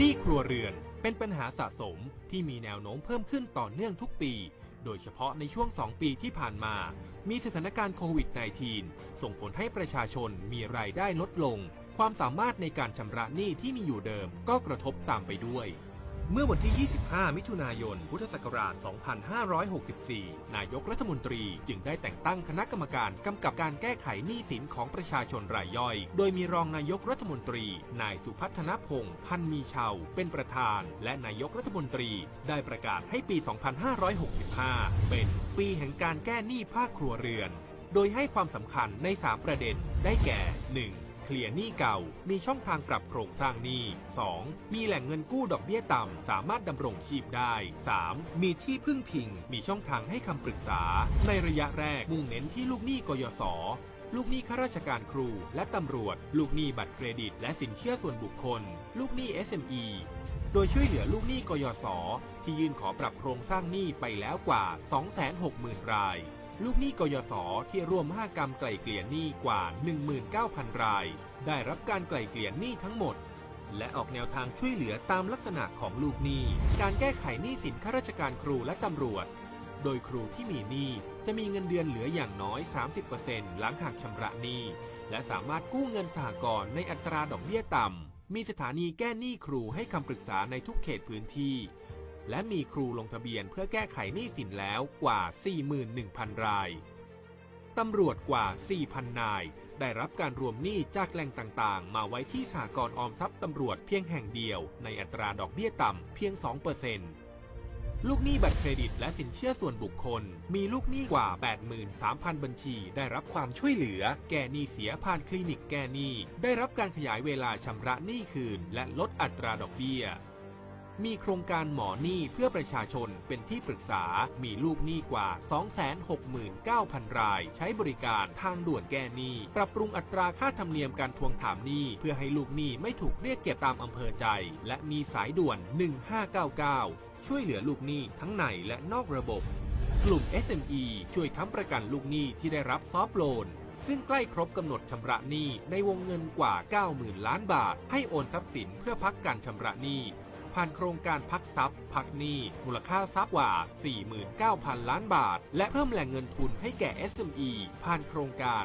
หนี้ครัวเรือนเป็นปัญหาสะสมที่มีแนวโน้มเพิ่มขึ้นต่อเนื่องทุกปี โดยเฉพาะในช่วง 2 ปีที่ผ่านมา มีสถานการณ์โควิด -19 ส่งผลให้ประชาชนมีรายได้ลดลง ความสามารถในการชำระหนี้ที่มีอยู่เดิมก็กระทบตามไปด้วย เมื่อวันที่ 25 มิถุนายน พุทธศักราช 2564 นายกรัฐมนตรีจึงได้แต่งตั้งคณะกรรมการกำกับการแก้ไขหนี้สินของประชาชนรายย่อย โดยมีรองนายกรัฐมนตรี นายสุพัฒนพงษ์พันมีเชาเป็นประธาน และนายกรัฐมนตรีได้ประกาศให้ปี 2565 เป็นปีแห่งการแก้หนี้ภาคครัวเรือน โดยให้ความสำคัญใน 3 ประเด็นได้แก่ 1. เคลียร์หนี้เก่า มีช่องทางปรับโครงสร้างหนี้ 2. มีแหล่งเงินกู้ดอกเบี้ยต่ำ สามารถดำรงชีพได้ 3. มีที่พึ่งพิง มีช่องทางให้คำปรึกษา ในระยะแรกมุ่งเน้นที่ลูกหนี้กยศลูกหนี้ข้าราชการครูและตำรวจ ลูกหนี้บัตรเครดิต และสินเชื่อส่วนบุคคล ลูกหนี้ SME โดยช่วยเหลือลูกหนี้กยศที่ยื่นขอปรับโครงสร้างหนี้ไปแล้วกว่า 260,000 ราย ลูกหนี้กยศที่ร่วม 5 กรรมไกล่เกลี่ยหนี้กว่า 19,000 ราย ได้รับการไกล่เกลี่ยหนี้ทั้งหมด และออกแนวทางช่วยเหลือตามลักษณะของลูกหนี้ การแก้ไขหนี้สินข้าราชการครูและตำรวจ โดยครูที่มีหนี้จะมีเงินเดือนเหลืออย่างน้อย 30%หลังหักชำระหนี้ และสามารถกู้เงินสหกรณ์ในอัตราดอกเบี้ยต่ำ มีสถานีแก้หนี้ครูให้คำปรึกษาในทุกเขตพื้นที่ และมีครูลงทะเบียนเพื่อแก้ไขหนี้สินแล้วกว่า 41,000 ราย ตำรวจกว่า 4,000 นาย ได้รับการรวมหนี้จากแหล่งต่างๆ มาไว้ที่สหกรณ์ออมทรัพย์ตำรวจเพียงแห่งเดียว ในอัตราดอกเบี้ยต่ำเพียง 2%ลูกหนี้บัตรเครดิตและสินเชื่อส่วนบุคคล มีลูกหนี้กว่า 83,000 บัญชี ได้รับความช่วยเหลือ แก้หนี้เสียผ่านคลินิกแก้หนี้ ได้รับการขยายเวลาชำระหนี้คืน และลดอัตราดอกเบี้ย มีโครงการหมอหนี้เพื่อประชาชนเป็นที่ปรึกษา มีลูกหนี้กว่า 269,000 ราย ใช้บริการทางด่วนแก้หนี้ ปรับปรุงอัตราค่าธรรมเนียมการทวงถามหนี้ เพื่อให้ลูกหนี้ไม่ถูกเรียกเก็บตามอำเภอใจ และมีสายด่วน 1599 ช่วยเหลือลูกหนี้ทั้งในและนอกระบบ กลุ่ม SME ช่วยค้ำประกันลูกหนี้ที่ได้รับซอฟต์โลนซึ่งใกล้ครบกำหนดชำระหนี้ในวงเงินกว่า 90,000 ล้านบาท ให้โอนทรัพย์สินเพื่อพักการชำระหนี้ ผ่านโครงการพักทรัพย์พักหนี้มูลค่าทรัพย์กว่า 49,000 ล้านบาท และเพิ่มแหล่งเงินทุนให้แก่ SME ผ่านโครงการ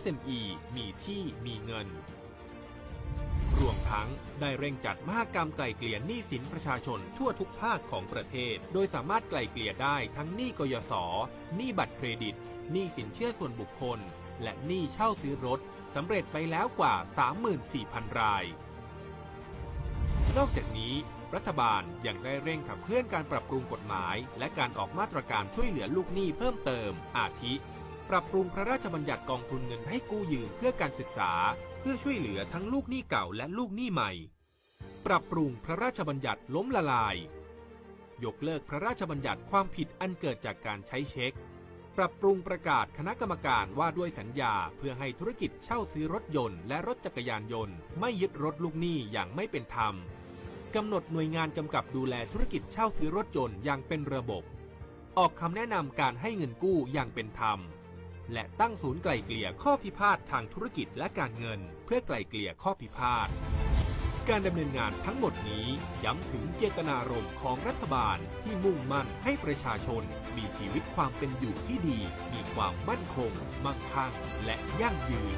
SME มีที่มีเงินรวมทั้งได้เร่งจัดมหกรรมไกลเกลี่ยหนี้สินประชาชนทั่วทุกภาคของประเทศ โดยสามารถไกลเกลี่ยได้ทั้งหนี้กยศหนี้บัตรเครดิตหนี้สินเชื่อส่วนบุคคล และหนี้เช่าซื้อรถสำเร็จไปแล้วกว่า 34,000 ราย นอกจากนี้รัฐบาลยังได้เร่งขับเคลื่อนการปรับปรุงกฎหมาย และการออกมาตรการช่วยเหลือลูกหนี้เพิ่มเติม อาทิ ปรับปรุงพระราชบัญญัติกองทุนเงินให้กู้ยืมเพื่อการศึกษา เพื่อช่วยเหลือทั้งลูกหนี้เก่าและลูกหนี้ใหม่ ปรับปรุงพระราชบัญญัติล้มละลาย ยกเลิกพระราชบัญญัติความผิดอันเกิดจากการใช้เช็ค ปรับปรุงประกาศคณะกรรมการว่าด้วยสัญญาเพื่อให้ธุรกิจเช่าซื้อรถยนต์และรถจักรยานยนต์ ไม่ยึดรถลูกหนี้อย่างไม่เป็นธรรม กำหนดหน่วยงานกำกับดูแลธุรกิจเช่าซื้อรถยนต์อย่างเป็นระบบ ออกคำแนะนำการให้เงินกู้อย่างเป็นธรรม และตั้งศูนย์ไกล่เกลี่ยข้อพิพาททางธุรกิจและการเงิน เพื่อไกล่เกลี่ยข้อพิพาทการดำเนินงานทั้งหมดนี้ย้ำถึงเจตนารมณ์ของรัฐบาลที่มุ่งมั่นให้ประชาชนมีชีวิตความเป็นอยู่ที่ดี มีความมั่นคง มั่งคั่ง และยั่งยืน